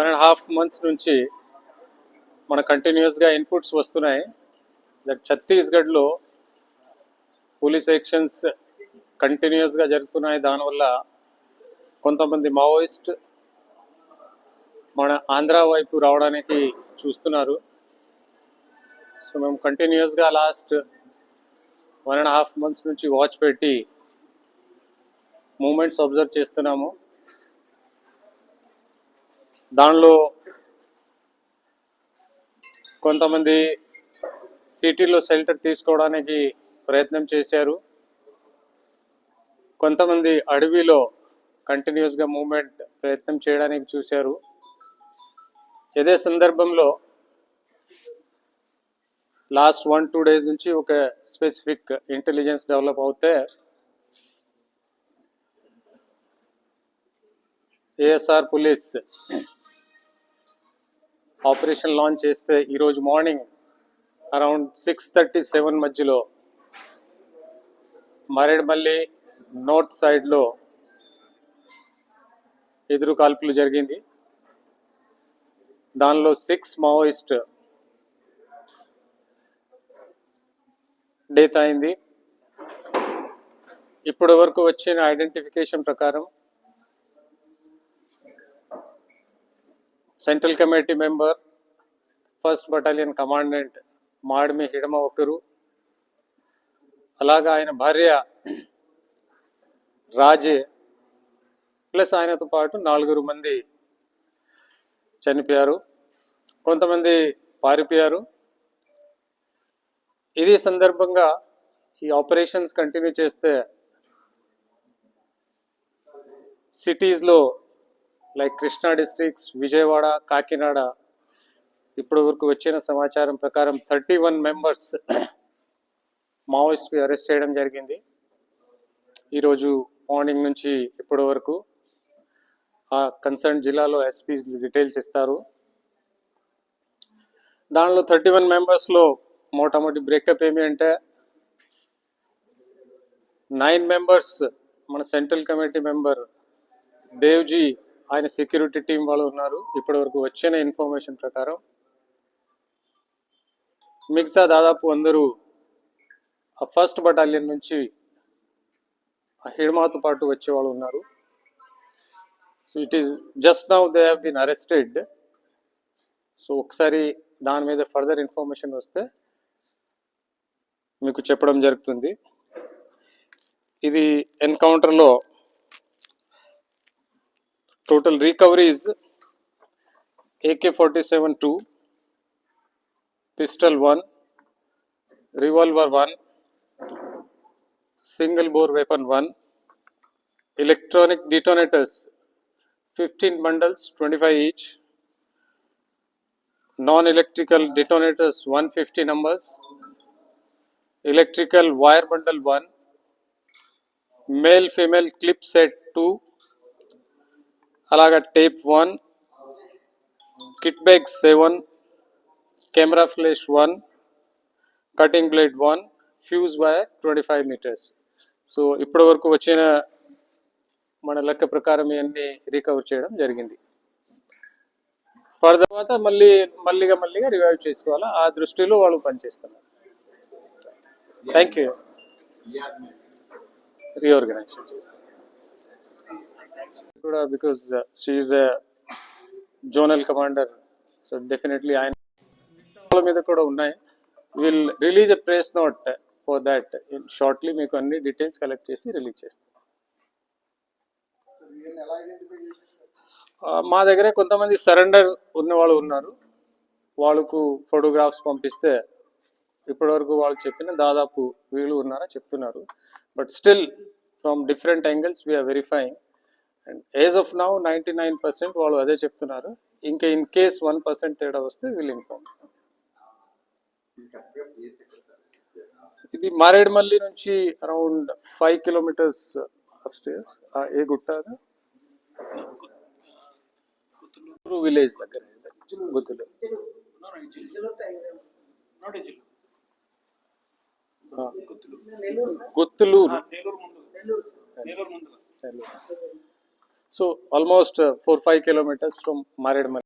One and half months నుంచి మన కంటిన్యూస్గా ఇన్పుట్స్ వస్తున్నాయి. దట్ ఛత్తీస్గఢ్లో పోలీస్ యాక్షన్స్ కంటిన్యూస్గా జరుగుతున్నాయి. దానివల్ల కొంతమంది మావోయిస్ట్ మన ఆంధ్ర వైపు రావడానికి చూస్తున్నారు. సో మేము కంటిన్యూస్గా last one and half months నుంచి వాచ్ పెట్టి మూమెంట్స్ అబ్జర్వ్ చేస్తున్నాము. దానిలో కొంతమంది సిటీలో షెల్టర్ తీసుకోవడానికి ప్రయత్నం చేశారు. కొంతమంది అడవిలో కంటిన్యూస్గా మూమెంట్ ప్రయత్నం చేయడానికి చూశారు. ఇదే సందర్భంలో లాస్ట్ వన్ టూ డేస్ నుంచి ఒక స్పెసిఫిక్ ఇంటెలిజెన్స్ డెవలప్ అవుతే ఏఎస్ఆర్ పోలీస్ ఆపరేషన్ లాంచ్ చేస్తే ఈరోజు morning around six thirty seven మధ్యలో మారేడుమల్లి నార్త్ సైడ్లో ఎదురు కాల్పులు జరిగింది. దానిలో సిక్స్ మావోయిస్ట్ డేట్ అయింది. ఇప్పటి వరకు వచ్చిన ఐడెంటిఫికేషన్ ప్రకారం central committee member first battalion commandant Madimi Hidma ఒకరు అలాగా ఆయన భార్య రాజే ప్లస్ ఆయనతో పాటు నాలుగురు మంది చనిపోయారు. కొంతమంది పారిపోయారు. ఇది సందర్భంగా ఈ ఆపరేషన్స్ కంటిన్యూ చేస్తే సిటీస్లో లైక్ కృష్ణా డిస్ట్రిక్ట్స్ విజయవాడ కాకినాడ. ఇప్పటి వరకు వచ్చిన సమాచారం ప్రకారం థర్టీ వన్ మెంబర్స్ మావోయిస్ట్కి అరెస్ట్ చేయడం జరిగింది. ఈరోజు మార్నింగ్ నుంచి ఇప్పటి వరకు ఆ కన్సర్న్ జిల్లాలో ఎస్పీస్ డీటెయిల్స్ ఇస్తారు. దానిలో థర్టీ వన్ మెంబర్స్లో మోటామోటి బ్రేకప్ ఏమి అంటే నైన్ మెంబర్స్ మన సెంట్రల్ కమిటీ మెంబర్ దేవ్జీ ఆయన సెక్యూరిటీ టీం వాళ్ళు ఉన్నారు. ఇప్పటి వరకు వచ్చిన ఇన్ఫర్మేషన్ ప్రకారం మిగతా దాదాపు అందరూ ఆ ఫస్ట్ బటాలియన్ నుంచి ఆ హిడ్మాతో పాటు వచ్చే వాళ్ళు ఉన్నారు. So it is just now they have been arrested so ఒకసారి దాని మీద ఫర్దర్ ఇన్ఫర్మేషన్ వస్తే మీకు చెప్పడం జరుగుతుంది. ఇది ఎన్కౌంటర్లో total recovery is AK-47 2, pistol 1, revolver 1, single bore weapon 1, electronic detonators 15 bundles 25 each, non-electrical detonators 150 numbers, electrical wire bundle 1, male female clip set 2, అలాగా tape one kit bag seven camera flash one cutting blade one fuse wire twenty five metres. So ఇప్పటి వరకు వచ్చిన మన లెక్క ప్రకారం ఇవన్నీ recover చేయడం జరిగింది. ఫర్ తర్వాత మళ్ళీ మళ్ళీగా మళ్ళీగా రివైవ్ చేసుకోవాలా? ఆ దృష్టిలో వాళ్ళు పనిచేస్తున్నారు. థ్యాంక్ యూ రీఆర్గనైజేషన్ చేస్తారు. కూడా because she zonal commander so definitely ఆయన మీద కూడా ఉన్నాయి. Will release a press note for that shortly మీకు అన్ని డీటెయిల్స్ కలెక్ట్ చేసి రిలీజ్ చేస్తాం. Uh, మా దగ్గర కొంతమంది సరెండర్ ఉన్న వాళ్ళు ఉన్నారు. వాళ్ళకు ఫోటోగ్రాఫ్స్ పంపిస్తే ఇప్పటివరకు వాళ్ళు చెప్పిన దాదాపు వీళ్ళు ఉన్నారా చెప్తున్నారు. But still from different angles we are verifying and as of now ninety nine percent వాళ్ళు అదే చెప్తున్నారు. ఇంకా ఇన్ కేస్ వన్ పర్సెంట్ తేడా వస్తే వీళ్ళు ఇన్ఫార్మ్ ఇది మారేడుమల్లి నుంచి around five kilometres upstairs ఏ గుట్ట అది? గుత్తులూరు విలేజ్ దగ్గర Guttuluru. So almost four five kilometres from Maredumilli